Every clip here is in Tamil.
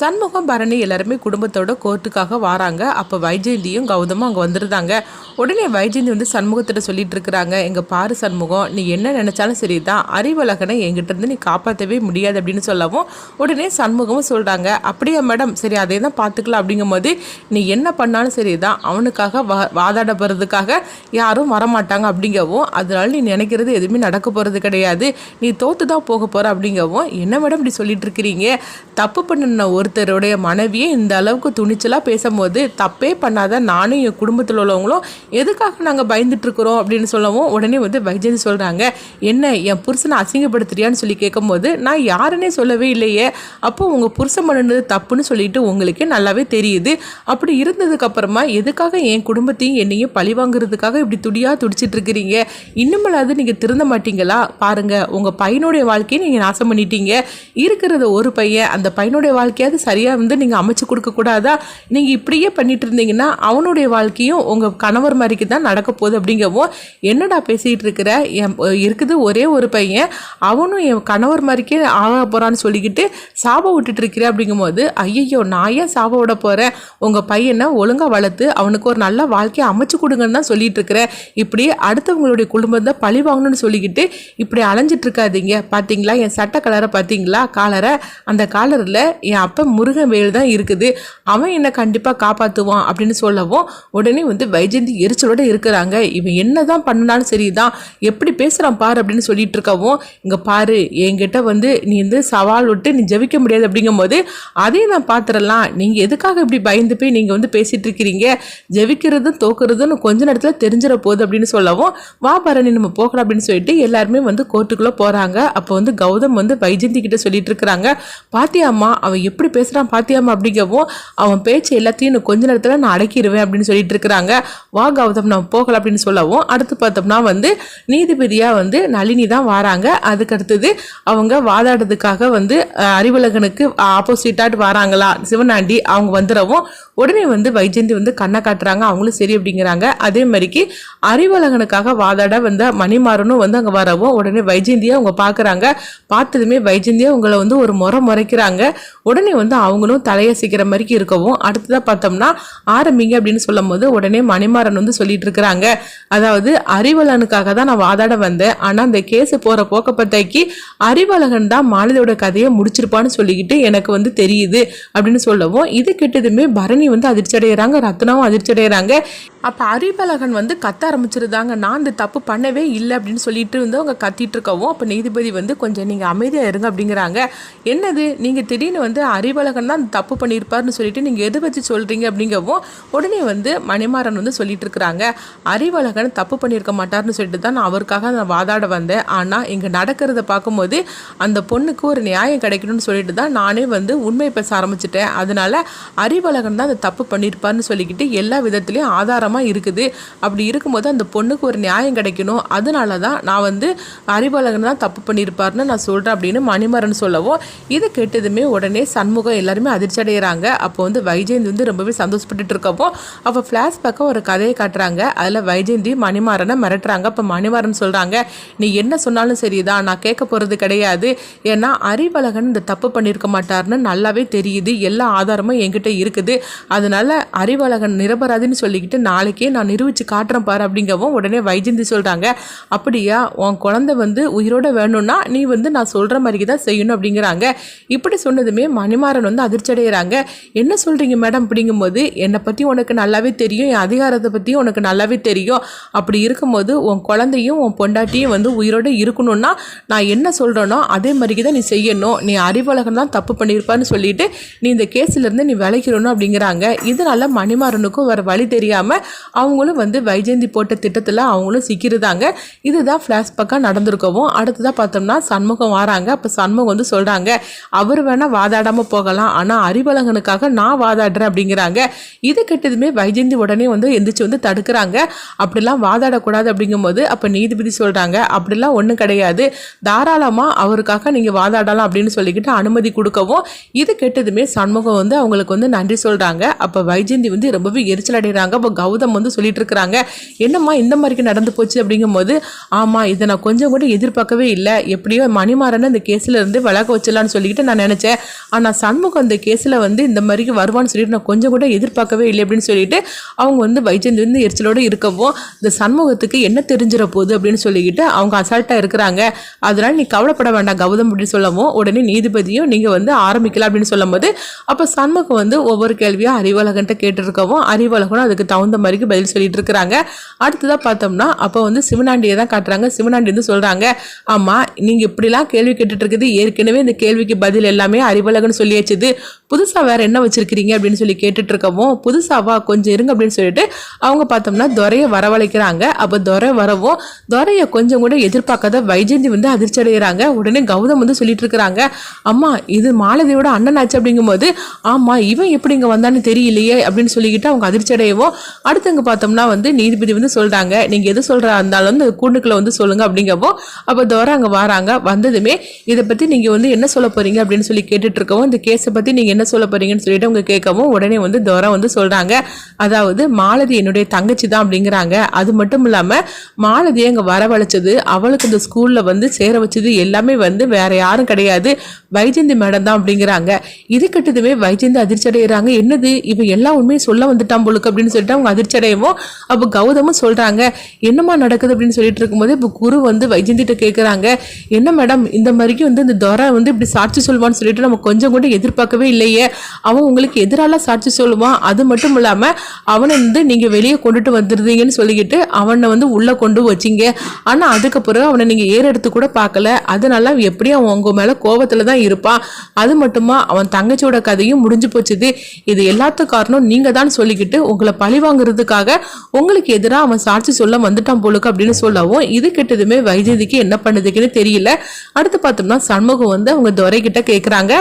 சண்முகம் பரணி எல்லாருமே குடும்பத்தோட கோர்ட்டுக்காக வராங்க. அப்போ வைஜெயந்தியும் கௌதமும் அங்கே வந்துருந்தாங்க. உடனே வைஜெயந்தி வந்து சண்முகத்திட்ட சொல்லிட்டு இருக்கிறாங்க. எங்கள் பாரு சண்முகம் நீ என்ன நினச்சாலும் சரி தான் அறிவழகனை எங்கிட்ட இருந்து நீ காப்பாற்றவே முடியாது அப்படின்னு சொல்லவும் உடனே சண்முகமும் சொல்கிறாங்க அப்படியே மேடம் சரி அதே தான் பார்த்துக்கலாம். அப்படிங்கும்போது நீ என்ன பண்ணாலும் சரி தான் அவனுக்காக வா வாதாட போகிறதுக்காக யாரும் வரமாட்டாங்க அப்படிங்கவும் அதனால நீ நினைக்கிறது எதுவுமே நடக்க போகிறது கிடையாது. நீ தோற்று தான் போக போகிற அப்படிங்கவும் என்ன மேடம் இப்படி சொல்லிட்டு இருக்கிறீங்க? தப்பு பண்ணின ஒருத்தருடைய மனைவியே இந்த அளவுக்கு துணிச்சலாக பேசும்போது தப்பே பண்ணாத நானும் என் குடும்பத்தில் உள்ளவங்களும் எதுக்காக நாங்கள் பயந்துட்டுருக்குறோம் அப்படின்னு சொல்லவும் உடனே வந்து வைஜெயந்தி சொல்கிறாங்க என்ன என் புருஷனை அசிங்கப்படுத்துறியான்னு சொல்லி கேட்கும்போது நான் யாருன்னே சொல்லவே இல்லையே. அப்போ உங்கள் புருஷன் பண்ணினது தப்புன்னு சொல்லிட்டு உங்களுக்கே நல்லாவே தெரியுது. அப்படி இருந்ததுக்கப்புறமா எதுக்காக என் குடும்பத்தையும் என்னையும் பழி வாங்குறதுக்காக இப்படி துடியாக துடிச்சிட்டு இருக்கிறீங்க? இன்னுமல்லாது நீங்கள் திருந்த மாட்டீங்களா? பாருங்கள் உங்கள் பையனுடைய வாழ்க்கையை நீங்கள் நாசம் பண்ணிட்டீங்க. இருக்கிறத ஒரு பையன் அந்த பையனுடைய வாழ்க்கையை வாழ்க்கையாவது சரியாக வந்து நீங்கள் அமைச்சு கொடுக்கக்கூடாதா நீங்கள் இப்படியே பண்ணிட்டு இருந்தீங்கன்னா அவனுடைய வாழ்க்கையும் உங்கள் கணவர் மாதிரிக்கு தான் நடக்க போகுது அப்படிங்கவும் என்னடா பேசிகிட்டு இருக்கிற? என் இருக்குது ஒரே ஒரு பையன் அவனும் என் கணவர் மாதிரிக்கே ஆக போகிறான்னு சொல்லிக்கிட்டு சாப விட்டுட்டு இருக்கிற அப்படிங்கும்போது ஐயையோ நான் ஏன் சாப விட போகிறேன் உங்கள் பையனை ஒழுங்காக வளர்த்து அவனுக்கு ஒரு நல்ல வாழ்க்கையை அமைச்சு கொடுங்கன்னு தான் சொல்லிட்டு இருக்கிறேன் இப்படி அடுத்தவங்களுடைய குடும்பத்தை பழி வாங்கணும்னு சொல்லிக்கிட்டு இப்படி அலைஞ்சிட்டு இருக்காதீங்க. பார்த்தீங்களா என் சட்டை கலரை பார்த்தீங்களா காலரை அந்த காலரில் என் அப்பா முருகன் வேல் தான் இருக்குது. அவன் என்னை கண்டிப்பாக காப்பாற்றுவான் அப்படின்னு சொல்லவும் உடனே வந்து வைஜெயந்தி எரிச்சலோட இருக்கிறாங்க. இவன் என்ன தான் பண்ணினாலும் சரிதான். எப்படி பேசுகிறான் பாரு அப்படின்னு சொல்லிட்டு இருக்கவும் இங்கே பாரு என்கிட்ட வந்து நீ வந்து சவால் விட்டு நீ ஜெபிக்க முடியாது. அப்படிங்கும்போது அதையும் நான் பார்த்துடலாம் நீங்கள் எதுக்காக இப்படி பயந்து போய் நீங்கள் வந்து பேசிகிட்டு இருக்கிறீங்க? ஜெபிக்கிறதும் தோக்குறதும் கொஞ்ச நேரத்தில் தெரிஞ்சிட போகுது. அப்படின்னு சொல்லவும் வா பரணி நம்ம போகலாம். அப்படின்னு சொல்லிட்டு எல்லாருமே வந்து கோர்ட்டுக்குள்ளே போகிறாங்க அப்போ வந்து கௌதம் வந்து வைஜெயந்தி கிட்ட சொல்லிட்டு இருக்கிறாங்க. பாத்தியாம்மா அவன் எப்படி பேசுகிறான் பாத்தியாமா அப்படிங்கவும் அவன் பேச்சு எல்லாத்தையும் இன்னும் கொஞ்ச நேரத்தில் நான் அடக்கிடுவேன் அப்படின்னு சொல்லிட்டு இருக்கிறாங்க. வா கௌதம் நம்ம போகலாம் அப்படின்னு சொல்லவும் அடுத்து பார்த்தோம்னா வந்து நீதிபதியாக வந்து நளினி தான் வராங்க. அதுக்கு அடுத்தது அவங்க வாதாடுறதுக்காக வந்து அறிவலகனுக்கு அறிவழகனுக்கு ஆப்போசிட்டாட்டு வராங்களா சிவனாண்டி அவங்க வந்துடவும் உடனே வந்து வைஜெயந்தி வந்து கண்ணை காட்டுறாங்க. அவங்களும் சரி அப்படிங்கிறாங்க. அதே மாதிரிக்கு அறிவழகனுக்காக வாதாட வந்த மணிமாறனும் வந்து அங்கே வரவும் உடனே வைஜெயந்தியை அவங்க பார்க்குறாங்க பார்த்ததுமே வைஜெயந்தியை உங்களை வந்து ஒரு முறை முறைக்கிறாங்க. உடனே வந்து அவங்களும் தலையசிக்கிற மாதிரி இருக்கவும் அடுத்ததாக பார்த்தோம்னா ஆரம்பிங்க அப்படின்னு சொல்லும் போது உடனே மணிமாறன் வந்து சொல்லிட்டு இருக்கிறாங்க. அதாவது அறிவலனுக்காக தான் நான் வாதாட வந்தேன். ஆனால் அந்த கேஸ் போகிற போக்கப்பத்தைக்கு அறிவழகன் தான் மாலதியோட கதையை முடிச்சிருப்பான்னு சொல்லிக்கிட்டு எனக்கு வந்து தெரியுது அப்படின்னு சொல்லவும் இது கெட்டதுமே பரணி வந்து அதிர்ச்சி அடைகிறாங்க ரத்னாவும் அதிர்ச்சி அடைகிறாங்க அப்போ அறிவழகன் வந்து கத்த ஆரம்பிச்சிருந்தாங்க. நான் இந்த தப்பு பண்ணவே இல்லை அப்படின்னு சொல்லிட்டு வந்து அவங்க கத்திட்டு இருக்கவும் அப்போ நீதிபதி வந்து கொஞ்சம் நீங்கள் அமைதியாக இருங்க அப்படிங்கிறாங்க. என்னது? நீங்கள் திடீர்னு வந்து அறிவழகன் தான் தப்பு பண்ணியிருப்பார்னு சொல்லிட்டு நீங்கள் எது வச்சு சொல்கிறீங்க அப்படிங்கவும் உடனே வந்து மணிமாறன் வந்து சொல்லிட்டு இருக்கிறாங்க. அறிவழகன் தப்பு பண்ணியிருக்க மாட்டார்னு சொல்லிட்டு தான் நான் அவருக்காக நான் வாதாட வந்தேன். ஆனால் இங்கே நடக்கிறத பார்க்கும்போது அந்த பொண்ணுக்கு ஒரு நியாயம் கிடைக்கணும்னு சொல்லிட்டு தான் நானே வந்து உண்மை பேச ஆரம்பிச்சிட்டேன். அதனால அறிவழகன் தான் அந்த தப்பு பண்ணியிருப்பார்னு சொல்லிக்கிட்டு எல்லா விதத்துலேயும் ஆதாரமாக இருக்குது. அப்படி இருக்கும்போது அந்த பொண்ணுக்கு ஒரு நியாயம் கிடைக்கணும். அதனால தான் நான் வந்து அறிவழகன் தான் தப்பு பண்ணியிருப்பார்னு நான் சொல்கிறேன் அப்படின்னு மணிமரன் சொல்லவும் இது கேட்டதுமே உடனே சண்முகம் எல்லாருமே அதிர்ச்சி அடைகிறாங்க அப்போ வந்து வைஜெயந்தி வந்து ரொம்பவே சந்தோஷப்பட்டுட்டு இருக்கப்போ அப்போ ஃப்ளாஷ்பேக்காக ஒரு கதையை காட்டுறாங்க. அதில் வைஜெயந்தி மணிமாறனை மிரட்டுறாங்க. அப்போ மணிமாறன் சொல்கிறாங்க நீ என்ன சொன்னாலும் சரிதான். நான் கேட்க போகிறது கிடையாது. ஏன்னா அறிவழகன் இந்த தப்பு பண்ணியிருக்க மாட்டார்னு நல்லாவே தெரியுது. எல்லா ஆதாரமும் என்கிட்ட இருக்குது. அதனால அறிவழகன் நிரபராதின்னு சொல்லிக்கிட்டு நாளைக்கே நான் நிரூபித்து காட்டுறேன் பாரு அப்படிங்கவும் உடனே வைஜெயந்தி சொல்கிறாங்க அப்படியா? உன் குழந்தை வந்து உயிரோட வேணும்னா நீ வந்து நான் சொல்கிற மாதிரி தான் செய்யணும் அப்படிங்கிறாங்க. இப்படி சொன்னதுமே மணிமாறன் வந்து அதிர்ச்சி அடைகிறாங்க என்ன சொல்கிறீங்க மேடம்? அப்படிங்கும்போது என்னை பற்றி உனக்கு நல்லாவே தெரியும். என் அதிகாரத்தை பற்றியும் உனக்கு நல்லாவே தெரியும். அப்படி இருக்கும்போது உன் குழந்தையும் உன் பொண்டாட்டியும் வந்து உயிரோட இருக்கணும்னா நான் என்ன சொல்கிறேனோ அதே மாதிரிக்கு தான் நீ செய்யணும். நீ அறிவழகன் தான் தப்பு பண்ணியிருப்பான்னு சொல்லிட்டு நீ இந்த கேஸ்லேருந்து நீ விளைக்கிறணும் அப்படிங்கிறாங்க. இதனால மணிமாறனுக்கும் வேறு வழி தெரியாமல் அவங்களும் வந்து வைஜெயந்தி போட்ட திட்டத்தில் அவங்களும் சிக்கிருதாங்க இதுதான் ஃப்ளாஷ்பேக்காக நடந்திருக்கவும் அடுத்ததாக பார்த்தோம்னா சண்முகம் வராங்க. அப்போ சண்முகம் வந்து சொல்கிறாங்க அவர் வேணால் வாதாடாமல் போகலாம். ஆனால் அறிவழகனுக்காக நான் வாதாடுறேன் அப்படிங்கிறாங்க. இது கெட்டதுமே வைஜெயந்தி உடனே வந்து எந்திரிச்சு வந்து தடுக்கிறாங்க. அப்படிலாம் வாதாடக்கூடாது அப்படிங்கும்போது அப்போ நீதிபதி சொல்கிறாங்க அப்படிலாம் ஒன்றும் கிடையாது. தாராளமாக அவருக்காக நீங்கள் வாதாடலாம் அப்படின்னு சொல்லிக்கிட்டு அனுமதி கொடுக்கவும் இது கெட்டதுமே சண்முகம் வந்து அவங்களுக்கு வந்து நன்றி சொல்கிறாங்க அப்போ வைஜெயந்தி வந்து ரொம்பவே எரிச்சல் அடைகிறாங்க. அப்போ கௌதம் வந்து சொல்லிட்டு இருக்கிறாங்க. என்னம்மா இந்த மாதிரிக்கு நடந்து போச்சு அப்படிங்கும்போது ஆமாம் இதை நான் கொஞ்சம் கூட எதிர்பார்க்கவே இல்லை. எப்படியோ மணிமாறன் இந்த கேஸில் இருந்து விலக வச்சிடலான்னு சொல்லிக்கிட்டு நான் நினச்சேன். ஆனால் சண்முகம் அந்த கேஸில் வந்து இந்த மாதிரிக்கு வருவான்னு சொல்லிட்டு நான் கொஞ்சம் கூட எதிர்பார்க்கவே இல்லை அப்படின்னு சொல்லிட்டு அவங்க வந்து வைஜெயந்தி வந்து எரிச்சலோடு இருக்கவும் இந்த சண்முகத்துக்கு என்ன தெரிஞ்சிட போகுது அப்படின்னு சொல்லிக்கிட்டு அவங்க அசால்ட்டாக இருக்கிறாங்க. அதனால் நீ கவலைப்பட வேண்டாம் கௌதம் அப்படின்னு சொல்லவும் உடனே நீதிபதியும் நீங்கள் வந்து ஆரம்பிக்கலாம் அப்படின்னு சொல்லும்போது அப்போ சண்முகம் வந்து ஒவ்வொரு கேள்வியாக அறிவலகன்ட்ட கேட்டுருக்கவும் அறிவலகனும் அதுக்கு தகுந்த மாதிரிக்கு பதில் சொல்லிட்டு இருக்கிறாங்க. அடுத்ததாக பார்த்தோம்னா அப்போ வந்து சிவனாண்டியை தான் காட்டுறாங்க. சிவனாண்டி வந்து சொல்கிறாங்க ஆமாம் நீங்கள் இப்படிலாம் கேள்வி கேட்டுட்டு இருக்குது. ஏற்கனவே இந்த கேள்விக்கு பதில் எல்லாமே சொல்லியாச்சுது புதுசாக வேறு என்ன வச்சுருக்கிறீங்க அப்படின்னு சொல்லி கேட்டுட்டு இருக்கவும் புதுசாவா கொஞ்சம் இருங்க அப்படின்னு சொல்லிட்டு அவங்க பார்த்தோம்னா துரையை வரவழைக்கிறாங்க. அப்போ துறை வரவும் துறையை கொஞ்சம் கூட எதிர்பார்க்காத வைஜந்தி வந்து அதிர்ச்சி அடைகிறாங்க. உடனே கௌதம் வந்து சொல்லிட்டு இருக்கிறாங்க அம்மா இது மாலதியோட அண்ணன் ஆச்சு அப்படிங்கும்போது ஆமாம் இவன் எப்படி இங்கே வந்தான்னு தெரியலையே. அப்படின்னு சொல்லிக்கிட்டு அவங்க அதிர்ச்சி அடையவும் அடுத்தவங்க பார்த்தோம்னா வந்து நீதிபதி வந்து சொல்கிறாங்க நீங்கள் எது சொல்கிறா இருந்தாலும் வந்து கூண்டுக்களை வந்து சொல்லுங்கள் அப்படிங்கப்போ அப்போ துறை அங்கே வராங்க. வந்ததுமே இதை பற்றி நீங்கள் வந்து என்ன சொல்ல போறீங்க? அப்படின்னு சொல்லி கேட்டுட்டு இருக்கவும் இந்த கேஸை பற்றி நீங்கள் என்ன சொல்ல போறீங்கன்னு சொல்லிட்டு அவங்க கேட்கவும் உடனே வந்து தோரா வந்து சொல்கிறாங்க அதாவது மாலதி என்னுடைய தங்கச்சி தான் அப்படிங்கிறாங்க. அது மட்டும் இல்லாமல் மாலதியை அங்கே வரவழைச்சது அவளுக்கு இந்த ஸ்கூலில் வந்து சேர வச்சது எல்லாமே வந்து வேற யாரும் கிடையாது. வைஜந்தி மேடம் தான் அப்படிங்கிறாங்க. இது கட்டதுமே வைஜந்தி அதிர்ச்சி அடைகிறாங்க என்னது? இவன் எல்லா உண்மையும் சொல்ல வந்துட்டான் பொழுக்கு அப்படின்னு சொல்லிட்டு அவங்க அதிர்ச்சி அடையவும் அப்போ கௌதமும் சொல்கிறாங்க என்னம்மா நடக்குது அப்படின்னு சொல்லிட்டு இருக்கும்போது இப்போ குரு வந்து வைஜந்திட்ட கேட்குறாங்க என்ன மேடம் இந்த மாதிரிக்கு வந்து இந்த துறை வந்து இப்படி சாட்சி சொல்வான்னு சொல்லிட்டு நம்ம கொஞ்சம் கூட எதிர்பார்க்கவே இல்லையே. அவன் உங்களுக்கு எதிரால சாட்சி சொல்லுவான். அது மட்டும் இல்லாம அவனை வந்து நீங்க வெளியே கொண்டுட்டு வந்துருந்தீங்கன்னு சொல்லிக்கிட்டு அவனை வந்து உள்ள கொண்டு வச்சிங்க. ஆனா அதுக்கப்புறம் அவனை நீங்க ஏறெடுத்து கூட பார்க்கல. அதனால அவன் எப்படியும் அவன் உங்க மேல கோவத்துல தான் இருப்பான்? அது மட்டுமா? அவன் தங்கச்சியோட கதையும் முடிஞ்சு போச்சுது. இது எல்லாத்த காரணம் நீங்க தான் சொல்லிக்கிட்டு உங்களை பழி வாங்குறதுக்காக உங்களுக்கு எதிராக அவன் சாட்சி சொல்ல வந்துட்டான் போலுக்கு அப்படின்னு சொல்லவும் இது கெட்டதுமே வைஜெயந்திக்கு என்ன பண்ணுதுக்குன்னு தெரியல. அடுத்து பார்த்தோம்னா சண்முகம் வந்து அவங்க துறை கிட்ட கேட்குறாங்க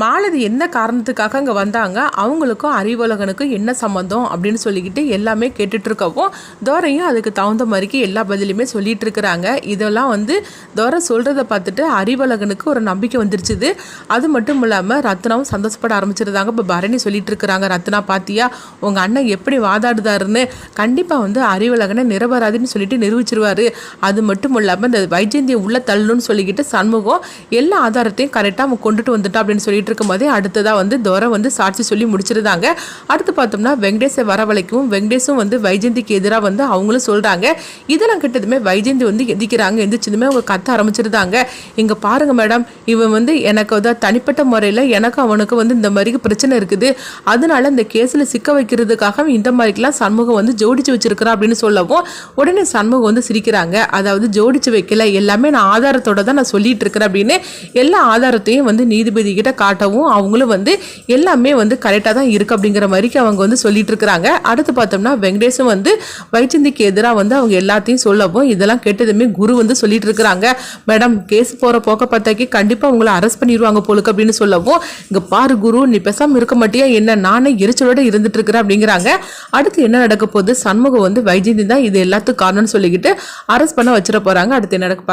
மாலதி என்ன காரணத்துக்காக அங்கே வந்தாங்க? அவங்களுக்கும் அறிவுலகனுக்கும் என்ன சம்மந்தம் அப்படின்னு சொல்லிக்கிட்டு எல்லாமே கேட்டுட்ருக்கவும் தோரையும் அதுக்கு தகுந்த மாதிரிக்கு எல்லா பதிலுமே சொல்லிகிட்டு இருக்கிறாங்க. இதெல்லாம் வந்து தோரை சொல்கிறத பார்த்துட்டு அறிவலகனுக்கு ஒரு நம்பிக்கை வந்துருச்சுது. அது மட்டும் இல்லாமல் ரத்னாவும் சந்தோஷப்பட ஆரம்பிச்சிருந்தாங்க. இப்போ பரணி சொல்லிட்டு இருக்கிறாங்க ரத்னா பாத்தியா? உங்கள் அண்ணன் எப்படி வாதாடுதாருன்னு? கண்டிப்பாக வந்து அறிவலகனை நிரபராதின்னு சொல்லிட்டு நிரூபிச்சிருவாரு. அது மட்டும் இல்லாமல் இந்த வைஜெயந்தியை உள்ள தள்ளுன்னு சொல்லிக்கிட்டு சண்முகம் எல்லா ஆதாரத்தையும் கரெக்டாக அவன் கொண்டுட்டு வந்துட்டான் அப்படின்னு சொல்லிட்டு இருக்கும்போதே அடுத்ததாக வந்து துரை வந்து சாட்சி சொல்லி முடிச்சிருந்தாங்க. அடுத்து பார்த்தோம்னா வெங்கடேஷை வரவழைக்கும் வெங்கடேஷும் வந்து வைஜெயந்திக்கு எதிராக வந்து அவங்களும் சொல்கிறாங்க இதெல்லாம் கிட்டதுமே வைஜெயந்தி வந்து எதிக்கிறாங்க எந்திரிச்சதுமே அவங்க கத்த ஆரம்பிச்சிருந்தாங்க. இங்கே பாருங்க மேடம் இவன் வந்து எனக்கு அதாவது தனிப்பட்ட முறையில் எனக்கு அவனுக்கு வந்து இந்த மாதிரி பிரச்சனை இருக்குது. அதனால இந்த கேஸில் சிக்க வைக்கிறதுக்காக இந்த மாதிரிக்கெல்லாம் சண்முகம் வந்து ஜோடிச்சு வச்சிருக்கிறா அப்படின்னு சொல்லவும் உடனே சண்முகம் வந்து சிரிக்கிறாங்க. அதாவது ஜோடிச்சு வைக்கல எல்லாமே நான் ஆதாரத்தோட தான் நான் சொல்லிட்டு இருக்கிறேன் அப்படின்னு. எல்லா ஆதாரத்தையும் வந்து நீதிபதி கிட்ட காட்டவும் அவங்களும் வந்து எல்லாமே வந்து கரெக்டாக தான் இருக்கு அப்படிங்கிற மாதிரிக்கு அவங்க வந்து சொல்லிட்டு இருக்கிறாங்க. அடுத்து பார்த்தோம்னா வெங்கடேஷும் வந்து வைச்சந்திக்கு எதிராக வந்து அவங்க எல்லாத்தையும் சொல்லவும் இதெல்லாம் கேட்டதுமே குரு வந்து சொல்லிட்டு இருக்கிறாங்க. மேடம் கேஸ் போகிற போக்க பார்த்தாக்கி கண்டிப்பாக அவங்கள அரெஸ்ட் பண்ணிடுவாங்க போலுக்கு அப்படின்னு சொல்லவும் இங்கே பாரு குரு நீ பேசாமல் இருக்க மாட்டியா? என்ன நானே எரிச்சலோட இருந்துட்டு இருக்கிறேன் அப்படிங்கிறாங்க. அடுத்து என்ன நடக்க போகுது? சண்முகம் வந்து வைஜந்தி தான் இது எல்லாத்துக்கும் காரணம்னு சொல்லிக்கிட்டு அரெஸ்ட் பண்ண வச்சிட போகிறாங்க அடுத்து என்ன நடக்க